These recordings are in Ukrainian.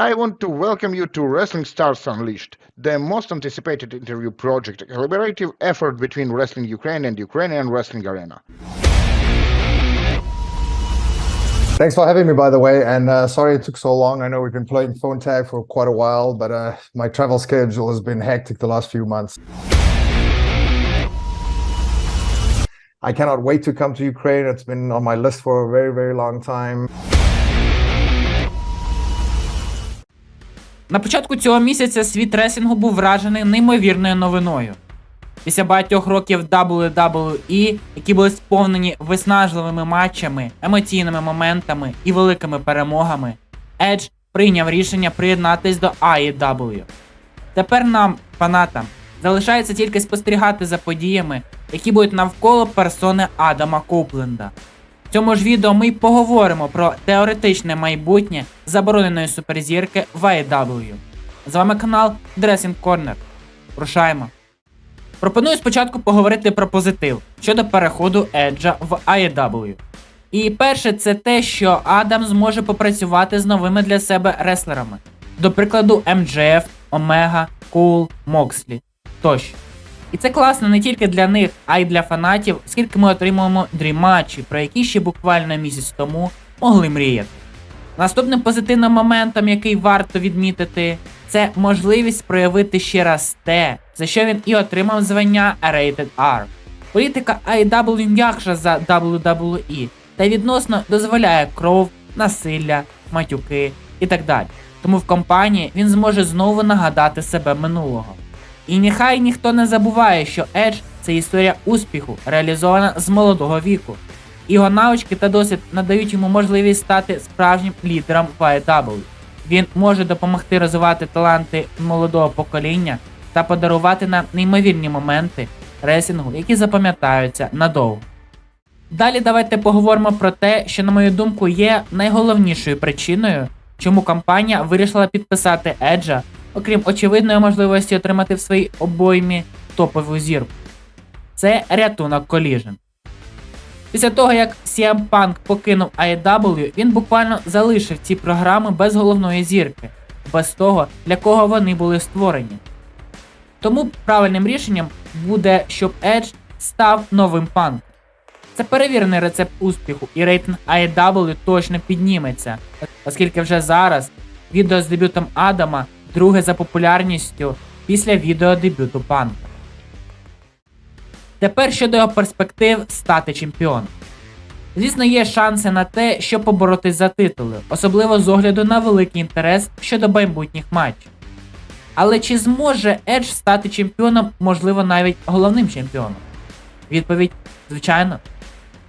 I want to welcome you to Wrestling Stars Unleashed, the most anticipated interview project, a collaborative effort between Wrestling Ukraine and Ukrainian Wrestling Arena. Thanks for having me, by the way. And uh, sorry it took so long. I know we've been playing phone tag for quite a while, but uh, my travel schedule has been hectic the last few months. I cannot wait to come to Ukraine. It's been on my list for a very, very long time. На початку цього місяця світ ресінгу був вражений неймовірною новиною. Після багатьох років WWE, які були сповнені виснажливими матчами, емоційними моментами і великими перемогами, Edge прийняв рішення приєднатись до AEW. Тепер нам, фанатам, залишається тільки спостерігати за подіями, які будуть навколо персони Адама Копленда. В цьому ж відео ми й поговоримо про теоретичне майбутнє забороненої суперзірки в AEW. З вами канал Dressing Corner. Рушаємо. Пропоную спочатку поговорити про позитив щодо переходу Еджа в AEW. І перше, це те, що Адам зможе попрацювати з новими для себе реслерами. До прикладу, MJF, Омега, Коул, Мокслі тощо. І це класно не тільки для них, а й для фанатів, оскільки ми отримуємо дріматчі, про які ще буквально місяць тому могли мріяти. Наступним позитивним моментом, який варто відмітити, це можливість проявити ще раз те, за що він і отримав звання Rated R. Політика AEW м'якша за WWE та відносно дозволяє кров, насилля, матюки і так далі. Тому в компанії він зможе знову нагадати себе минулого. І нехай ніхто не забуває, що Edge це історія успіху, реалізована з молодого віку. Його навички та досвід надають йому можливість стати справжнім лідером в AEW. Він може допомогти розвивати таланти молодого покоління та подарувати нам неймовірні моменти ресінгу, які запам'ятаються надовго. Далі давайте поговоримо про те, що, на мою думку, є найголовнішою причиною, чому компанія вирішила підписати Еджа, окрім очевидної можливості отримати в своїй обоймі топову зірку. Це рятунок Collision. Після того, як CM Punk покинув AEW, він буквально залишив ці програми без головної зірки, без того, для кого вони були створені. Тому правильним рішенням буде, щоб Edge став новим панком. Це перевірений рецепт успіху, і рейтинг AEW точно підніметься, оскільки вже зараз відео з дебютом Адама друге за популярністю після відео дебюту панка. Тепер щодо його перспектив стати чемпіоном. Звісно, є шанси на те, щоб поборотись за титули, особливо з огляду на великий інтерес щодо майбутніх матчів. Але чи зможе Едж стати чемпіоном, можливо, навіть головним чемпіоном? Відповідь звичайно.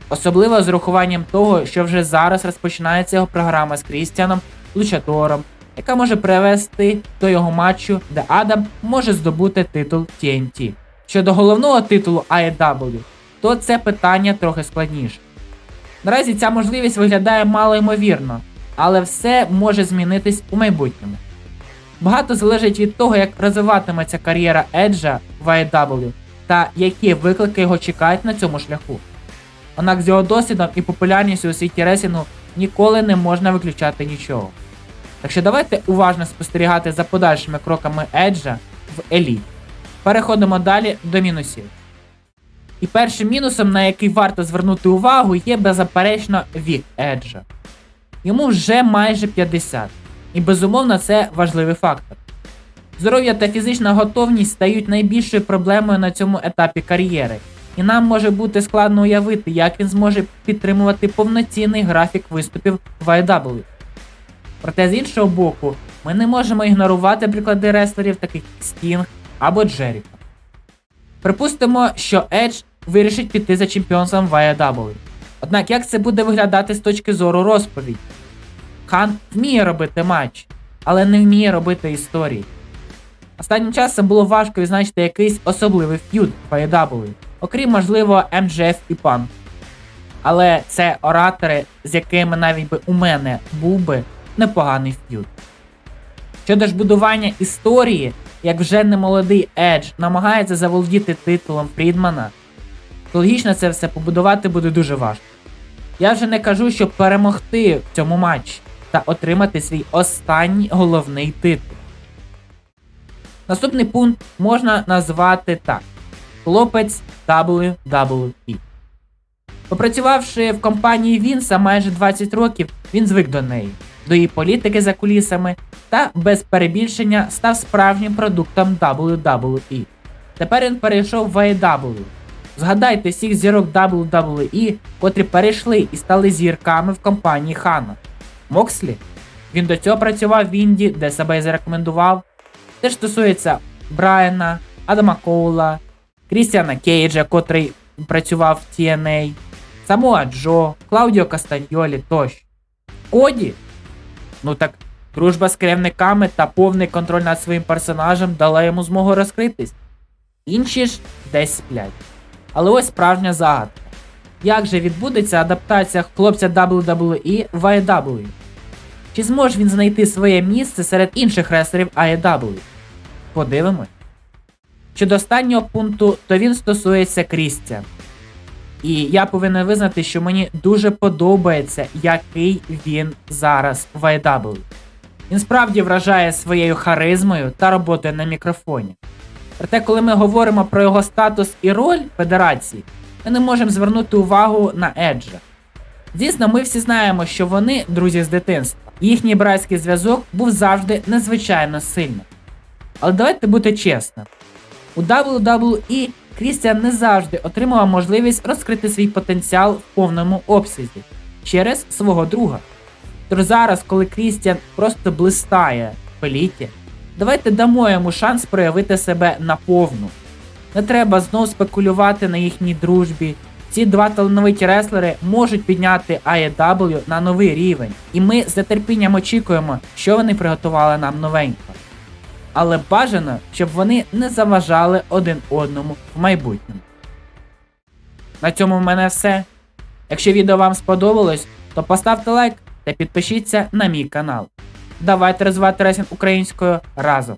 Особливо з урахуванням того, що вже зараз розпочинається його програма з Крістіаном Лучатором, яка може привести до його матчу, де Адам може здобути титул TNT. Щодо головного титулу AEW, то це питання трохи складніше. Наразі ця можливість виглядає малоймовірно, але все може змінитись у майбутньому. Багато залежить від того, як розвиватиметься кар'єра Еджа в AEW та які виклики його чекають на цьому шляху. Однак з його досвідом і популярністю у світі ресінгу ніколи не можна виключати нічого. Так що давайте уважно спостерігати за подальшими кроками Еджа в Еліт. Переходимо далі до мінусів. І першим мінусом, на який варто звернути увагу, є беззаперечно вік Еджа. Йому вже майже 50. І безумовно це важливий фактор. Здоров'я та фізична готовність стають найбільшою проблемою на цьому етапі кар'єри, і нам може бути складно уявити, як він зможе підтримувати повноцінний графік виступів в AEW. Проте з іншого боку, ми не можемо ігнорувати приклади реслерів, таких як Стінг або Джеріко. Припустимо, що Edge вирішить піти за чемпіонством в AEW. Однак як це буде виглядати з точки зору розповіді? Хан вміє робити матч, але не вміє робити історії. Останнім часом було важко відзначити якийсь особливий ф'юд в AEW, окрім можливо MJF і Punk. Але це оратори, з якими навіть би у мене був би непоганий ф'юд. Щодо ж будування історії, як вже немолодий Едж намагається заволодіти титулом Фрідмана, то логічно це все побудувати буде дуже важко. Я вже не кажу, щоб перемогти в цьому матчі. та отримати свій останній головний титул. Наступний пункт можна назвати так: хлопець WWE. Попрацювавши в компанії Вінса майже 20 років, він звик до неї, до її політики за кулісами та без перебільшення став справжнім продуктом WWE. Тепер він перейшов в AEW. Згадайте всіх зірок WWE, котрі перейшли і стали зірками в компанії Хана. Мокслі? Він до цього працював в Інді, де себе і зарекомендував. Те ж стосується Брайана, Адама Коула, Крістіана Кейджа, котрий працював в TNA, Самуа Джо, Клаудіо Кастаньолі тощо. Коді? Ну так, дружба з керівниками та повний контроль над своїм персонажем дала йому змогу розкритись. Інші ж десь сплять. Але ось справжня загадка. Як же відбудеться адаптація хлопця WWE в AEW? Чи зможе він знайти своє місце серед інших реслерів AEW? Подивимось. Щодо останнього пункту, то він стосується Крістіан. І я повинен визнати, що мені дуже подобається, який він зараз в AEW. Він справді вражає своєю харизмою та роботою на мікрофоні. Проте, коли ми говоримо про його статус і роль федерації, ми не можемо звернути увагу на Еджа. Звісно, ми всі знаємо, що вони друзі з дитинства. Їхній братський зв'язок був завжди незвичайно сильним. Але давайте бути чесним. У WWE Крістіан не завжди отримував можливість розкрити свій потенціал в повному обсязі через свого друга. Тож зараз, коли Крістіан просто блистає в еліті, давайте дамо йому шанс проявити себе наповну. Не треба знов спекулювати на їхній дружбі. Ці два талановиті реслери можуть підняти AEW на новий рівень, і ми з нетерпінням очікуємо, що вони приготували нам новенько. Але бажано, щоб вони не заважали один одному в майбутньому. На цьому в мене все. Якщо відео вам сподобалось, то поставте лайк та підпишіться на мій канал. Давайте розвивати ресінг українською разом.